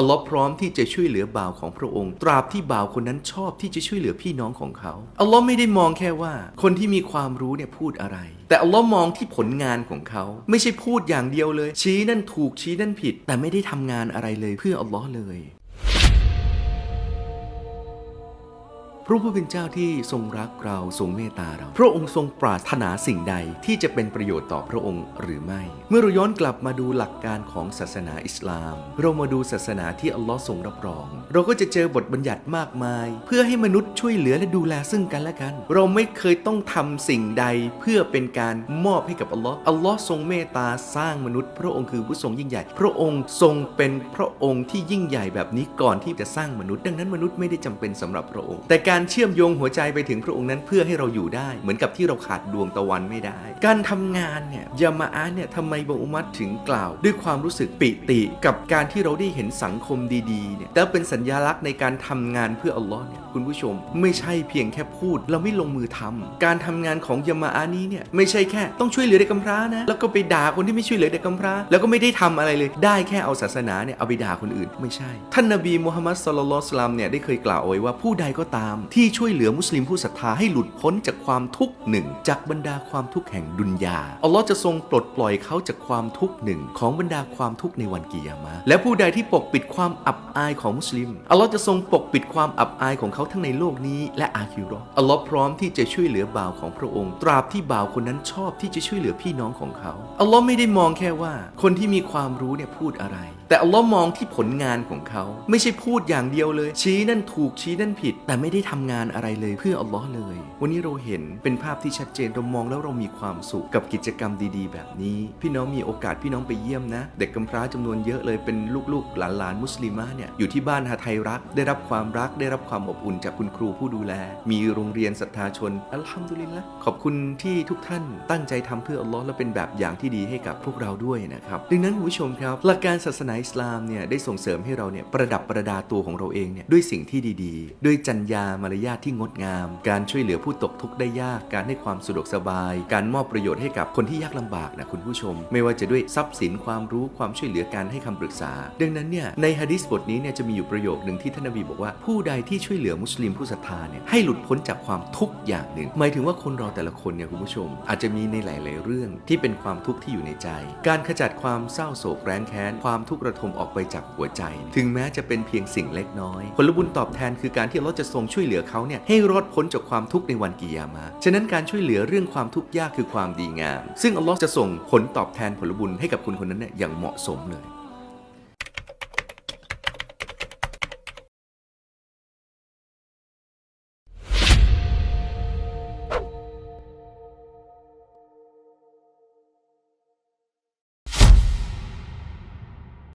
อัลลอฮ์พร้อมที่จะช่วยเหลือบ่าวของพระองค์ ตราบที่บ่าวคนนั้นชอบที่จะช่วยเหลือพี่น้องของเขาอัลลอฮ์ไม่ได้มองแค่ว่า คนที่มีความรู้เนี่ยพูดอะไร แต่อัลลอฮ์มองที่ผลงานของเขา ไม่ใช่พูดอย่างเดียวเลย ชี้นั่นถูกชี้นั่นผิด แต่ไม่ได้ทำงานอะไรเลยเพื่ออัลลอฮ์เลย ระผู้เป็นเจ้าที่ทรงรักเราทรงเมตตาเรา พระองค์ทรงปรารถนาสิ่งใดที่จะเป็นประโยชน์ต่อพระองค์หรือไม่ เมื่อเราย้อนกลับมาดูหลักการของศาสนาอิสลาม เรามาดูศาสนาที่อัลลอฮ์ทรงรับรอง เราก็จะเจอบทบัญญัติมากมาย เพื่อให้มนุษย์ช่วยเหลือและดูแลซึ่งกันและกัน เราไม่เคยต้องทำสิ่งใดเพื่อเป็นการมอบให้กับอัลลอฮ์อัลลอฮ์ทรงเมตตาสร้างมนุษย์ พระองค์คือผู้ทรงยิ่งใหญ่ พระองค์ทรงเป็นพระองค์ที่ยิ่งใหญ่แบบนี้ก่อนที่จะสร้างมนุษย์ ดังนั้นมนุษย์ไม่ได้จำเป็นสำหรับพระองค์ แต่การการเชื่อมโยงหัวใจไปถึงพระองค์นั้นเพื่อให้เราอยู่ได้ เหมือนกับที่เราขาดดวงตะวันไม่ได้ การทำงานเนี่ยยามาอาเนี่ยทำไมบาอุมัตถึงกล่าว ด้วยความรู้สึกปิติกับการที่เราได้เห็นสังคมดีๆเนี่ยแล้วเป็นสัญญลักษณ์ในการทำงานเพื่ออัลลอฮ์เนี่ยคุณผู้ชม ไม่ใช่เพียงแค่พูด เราไม่ลงมือทำการทำงานของยามาอานี้เนี่ยไม่ใช่แค่ต้องช่วยเหลือเด็กกำพร้านะแล้วก็ไปด่าคนที่ไม่ช่วยเหลือเด็กกำพร้า แล้วก็ไม่ได้ทำอะไรเลย ได้แค่เอาศาสนาเนี่ยเอาไปด่าคนอื่น ไม่ใช่ ท่านนบีมูฮัมมัดสุลลัลสลามเนี่ยได้เคยกล่าวเอาไว้ว่าผู้ใดก็ตามที่ช่วยเหลือมุสลิมผู้ศรัทธาให้หลุดพ้นจากความทุกข์หนึ่ง จากบรรดาความทุกข์แห่งดุนยา อัลลอฮ์จะทรงปลดปล่อยเขาจากความทุกข์หนึ่ง ของบรรดาความทุกข์ในวันกิยามะและผู้ใดที่ปกปิดความอับอายของมุสลิม อัลลอฮ์จะทรงปกปิดความอับอายของเขาทั้งในโลกนี้และอาคิราะห์อัลลอฮ์พร้อมที่จะช่วยเหลือบ่าวของพระองค์ ตราบที่บ่าวคนนั้นชอบที่จะช่วยเหลือพี่น้องของเขา อัลลอฮ์ไม่ได้มองแค่ว่า คนที่มีความรู้เนี่ยพูดอะไร แต่อัลลอฮ์มองที่ผลงานของเขา ไม่ใช่พูดอย่างเดียวเลย ชี้นั่นถูกชี้นั่นผิด แต่ไม่ได้ทำงานอะไรเลยเพื่ออัลลอฮ์เลย วันนี้เราเห็นเป็นภาพที่ชัดเจนเรามองแล้วเรามีความสุขกับกิจกรรมดีๆ แบบนี้ พี่น้องมีโอกาสพี่น้องไปเยี่ยมนะ เด็กกำพร้าจำนวนเยอะเลยเป็นลูกๆ หลานๆมุสลิมะเนี่ยอยู่ที่บ้านหาไทยรัก ได้รับความรักได้รับความอบอุ่นจากคุณครูผู้ดูแล มีโรงเรียนศรัทธาชนอัลฮัมดุลิลละขอบคุณที่ทุกท่านตั้งใจทำเพื่ออัลลอฮ์และเป็นแบบอย่างที่ดีให้กับพวกเราด้วยนะครับดังนั้นคุณผู้ชมครับ หลักการศาสนาอิสลามเนี่ยได้ส่งเสริมให้เราเนี่ยประดับประดาตัวของเราเองเนี่ยด้วยสิ่งที่ดีๆ ด้วยจัญญามมารยาทที่งดงาม การช่วยเหลือผู้ตกทุกข์ได้ยาก การให้ความสะดวกสบาย การมอบประโยชน์ให้กับคนที่ยากลำบากนะคุณผู้ชม ไม่ว่าจะด้วยทรัพย์สินความรู้ความช่วยเหลือการให้คำปรึกษา ดังนั้นเนี่ยในฮะดิษบทนี้เนี่ยจะมีอยู่ประโยคหนึ่งที่ท่านนบีบอกว่าผู้ใดที่ช่วยเหลือมุสลิมผู้ศรัทธาเนี่ยให้หลุดพ้นจากความทุกข์อย่างหนึ่ง หมายถึงว่าคนเราแต่ละคนเนี่ยคุณผู้ชม อาจจะมีในหลาย ๆ เรื่องที่เป็นความทุกข์ที่อยู่ในใจ การขจัดความเศร้าโศกแร้นแค้น ความทุกข์ระทมออกไปจากหัวใจ ถึงแม้จะเป็นเพียงสิ่งเล็กน้อย ผลบุญตอบแทนคือการที่เราจะทรงช่วยเหลือเขาเนี่ยให้รอดพ้นจากความทุกข์ในวันกิยามะฉะนั้นการช่วยเหลือเรื่องความทุกข์ยากคือความดีงาม ซึ่งอัลลอฮ์จะส่งผลตอบแทนผลบุญให้กับคุณคนนั้นเนี่ยอย่างเหมาะสมเลย